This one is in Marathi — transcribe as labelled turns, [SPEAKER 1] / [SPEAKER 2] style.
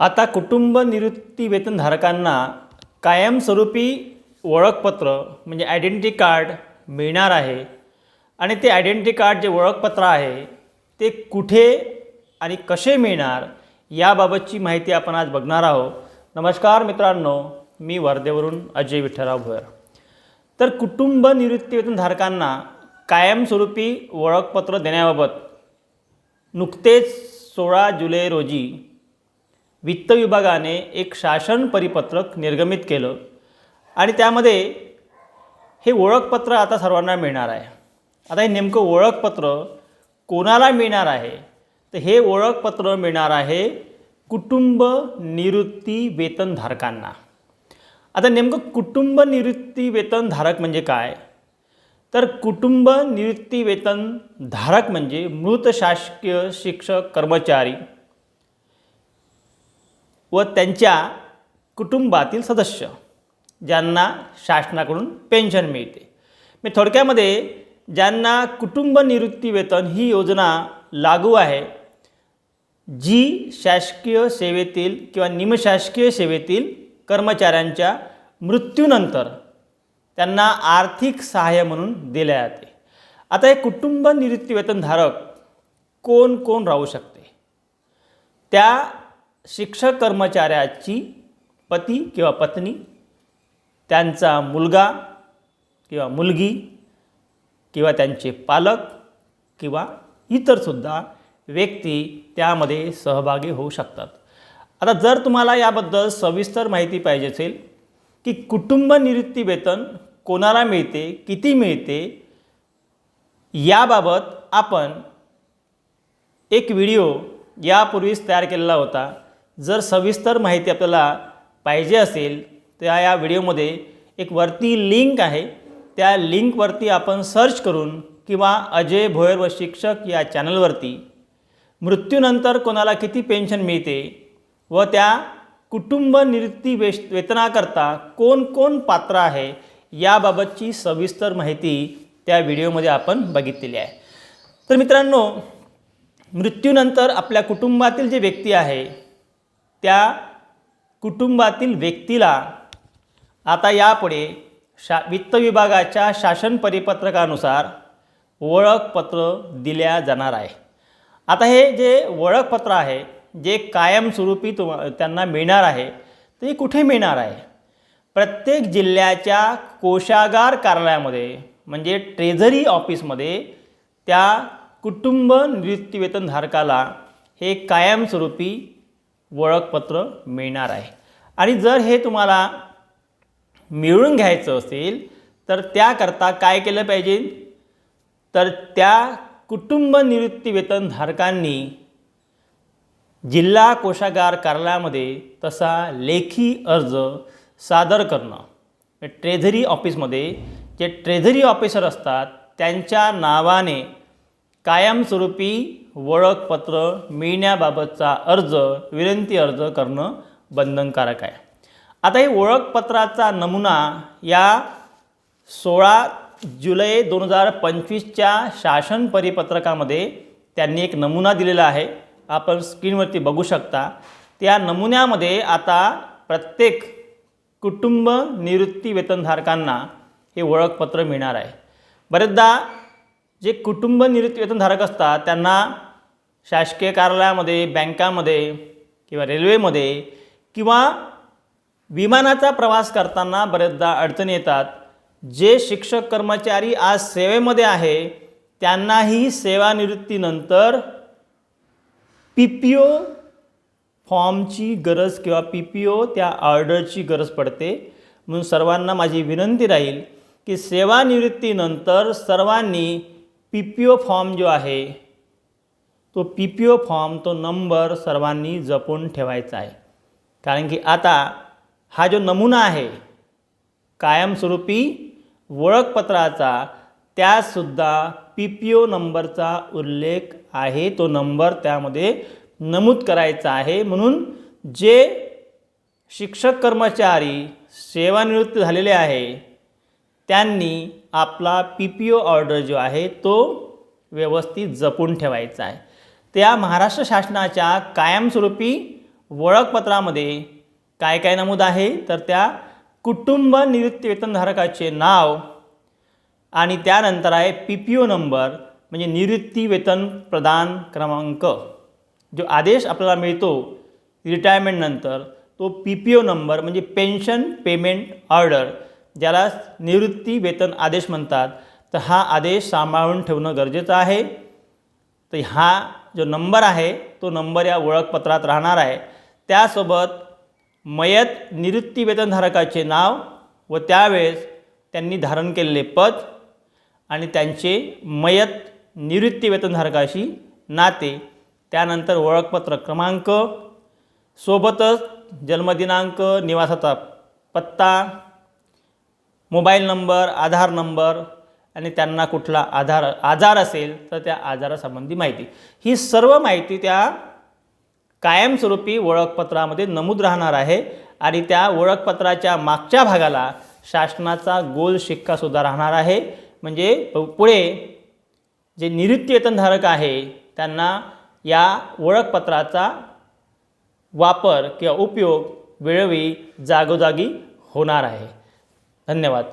[SPEAKER 1] आता कुटुंब निवृत्ती वेतनधारकांना कायमस्वरूपी ओळखपत्र म्हणजे आयडेंटिटी कार्ड मिळणार आहे. आणि ते आयडेंटिटी कार्ड जे ओळखपत्र आहे ते कुठे आणि कसे मिळणार याबाबतची माहिती आपण आज बघणार आहोत. नमस्कार मित्रांनो मी वर्धेवरून अजय विठ्ठलराव भोयर. तर कुटुंब निवृत्ती वेतनधारकांना कायमस्वरूपी ओळखपत्र देण्याबाबत नुकतेच सोळा जुलै रोजी वित्त विभागाने एक शासन परिपत्रक निर्गमित केलं आणि त्यामध्ये हे ओळखपत्र आता सर्वांना मिळणार आहे. आता हे नेमकं ओळखपत्र कोणाला मिळणार आहे? तर हे ओळखपत्र मिळणार आहे कुटुंब निवृत्ती वेतनधारकांना आता नेमकं कुटुंब निवृत्ती वेतनधारक म्हणजे काय? तर कुटुंब निवृत्ती वेतनधारक म्हणजे मृत शासकीय शिक्षक कर्मचारी व त्यांच्या कुटुंबातील सदस्य ज्यांना शासनाकडून पेन्शन मिळते. मी थोडक्यामध्ये ज्यांना कुटुंब निवृत्ती वेतन ही योजना लागू आहे जी शासकीय सेवेतील किंवा निमशासकीय सेवेतील कर्मचाऱ्यांच्या मृत्यूनंतर त्यांना आर्थिक सहाय्य म्हणून दिले जाते. आता हे कुटुंब निवृत्ती वेतनधारक कोण कोण राहू शकते? त्या शिक्षक कर्मचाऱ्याची पती किंवा पत्नी त्यांचा मुलगा किंवा मुलगी किंवा त्यांचे पालक किंवा इतरसुद्धा व्यक्ती त्यामध्ये सहभागी होऊ शकतात. आता जर तुम्हाला याबद्दल सविस्तर माहिती पाहिजे असेल की कुटुंब निवृत्ती वेतन कोणाला मिळते किती मिळते याबाबत आपण एक व्हिडिओ यापूर्वीच तयार केलेला होता. जर सविस्तर माहिती आपल्याला पाहिजे असेल तर या व्हिडिओमध्ये एक वरती लिंक आहे. त्या लिंकवरती आपण सर्च करून किंवा अजय भोयर व शिक्षक या चॅनलवरती मृत्यूनंतर कोणाला किती पेन्शन मिळते व त्या कुटुंब निवृत्ती वेश वेतनाकरता कोण कोण पात्र आहे याबाबतची सविस्तर माहिती त्या व्हिडिओमध्ये आपण बघितलेली आहे. तर मित्रांनो मृत्यूनंतर आपल्या कुटुंबातील जे व्यक्ती आहे त्या कुटुंबातील व्यक्तीला आता यापुढे शा वित्त विभागाच्या शासन परिपत्रकानुसार ओळखपत्र दिल्या जाणार आहे. आता हे जे ओळखपत्र आहे जे कायमस्वरूपी तुम त्यांना मिळणार आहे ते कुठे मिळणार आहे? प्रत्येक जिल्ह्याच्या कोशागार कार्यालयामध्ये म्हणजे ट्रेझरी ऑफिसमध्ये त्या कुटुंब निवृत्तीवेतनधारकाला हे कायमस्वरूपी ओळखपत्र मिळणार आहे. आणि जर हे तुम्हाला मिळवून घ्यायचं असेल तर त्याकरता काय केलं पाहिजे? तर त्या कुटुंब निवृत्ती वेतनधारकांनी जिल्हा कोशागार कार्यालयामध्ये तसा लेखी अर्ज सादर करणं. ट्रेझरी ऑफिसमध्ये जे ट्रेझरी ऑफिसर असतात त्यांच्या नावाने कायमस्वरूपी ओळखपत्र मिळण्याबाबतचा अर्ज विनंती अर्ज करणं बंधनकारक आहे. आता हे ओळखपत्राचा नमुना या सोळा जुलै दोन हजार पंचवीसच्या शासन परिपत्रकामध्ये त्यांनी एक नमुना दिलेला आहे. आपण स्क्रीनवरती बघू शकता. त्या नमुन्यामध्ये आता प्रत्येक कुटुंब निवृत्ती वेतनधारकांना हे ओळखपत्र मिळणार आहे. बरेचदा जे कुटुंब निवृत्ती वेतनधारक असतात त्यांना शासकीय कार्यालयामध्ये बँकामध्ये किंवा रेल्वेमध्ये किंवा विमानाचा प्रवास करताना बरेचदा अडचणी येतात. जे शिक्षक कर्मचारी आज सेवेमध्ये आहे त्यांनाही सेवानिवृत्तीनंतर पी पी ओ फॉर्मची गरज किंवा पी पी ओ त्या ऑर्डरची गरज पडते. म्हणून सर्वांना माझी विनंती राहील की सेवानिवृत्तीनंतर सर्वांनी पी पी ओ फॉर्म जो आहे तो पी पी ओ फॉर्म तो नंबर सर्वांनी जपून ठेवायचा आहे. कारण की आता हा जो नमुना आहे कायमस्वरूपी ओळखपत्राचा त्यातसुद्धा पी पी ओ नंबरचा उल्लेख आहे. तो नंबर त्यामध्ये नमूद करायचा आहे. म्हणून जे शिक्षक कर्मचारी सेवानिवृत्त झालेले आहे त्यांनी आपला पी पी ओ ऑर्डर जो आहे तो व्यवस्थित जपून ठेवायचा आहे. त्या महाराष्ट्र शासनाच्या कायमस्वरूपी ओळखपत्रामध्ये काय काय नमूद आहे? तर त्या कुटुंब निवृत्ती वेतनधारकाचे नाव आणि त्यानंतर आहे पी पी ओ नंबर म्हणजे निवृत्ती वेतन प्रदान क्रमांक. जो आदेश आपल्याला मिळतो रिटायरमेंटनंतर तो पी पी ओ नंबर म्हणजे पेन्शन पेमेंट ऑर्डर ज्याला निवृत्ती वेतन आदेश म्हणतात. तर हा आदेश सांभाळून ठेवणं गरजेचं आहे. तर हा जो नंबर आहे तो नंबर या ओळखपत्रात राहणार आहे. त्यासोबत मयत निवृत्तीवेतनधारकाचे नाव व त्यावेळेस त्यांनी धारण केलेले पद आणि त्यांचे मयत निवृत्तीवेतनधारकाशी नाते. त्यानंतर ओळखपत्र क्रमांक सोबतच जन्मदिनांक निवासाचा पत्ता मोबाईल नंबर आधार नंबर आणि त्यांना कुठला आधार आजार असेल तर त्या आजारासंबंधी माहिती. ही सर्व माहिती त्या कायमस्वरूपी ओळखपत्रामध्ये नमूद राहणार आहे आणि त्या ओळखपत्राच्या मागच्या भागाला शासनाचा गोल शिक्कासुद्धा राहणार आहे. म्हणजे पुढे जे निवृत्तीवेतनधारक आहे त्यांना या ओळखपत्राचा वापर किंवा उपयोग वेळोवेळी जागोजागी होणार आहे. धन्यवाद.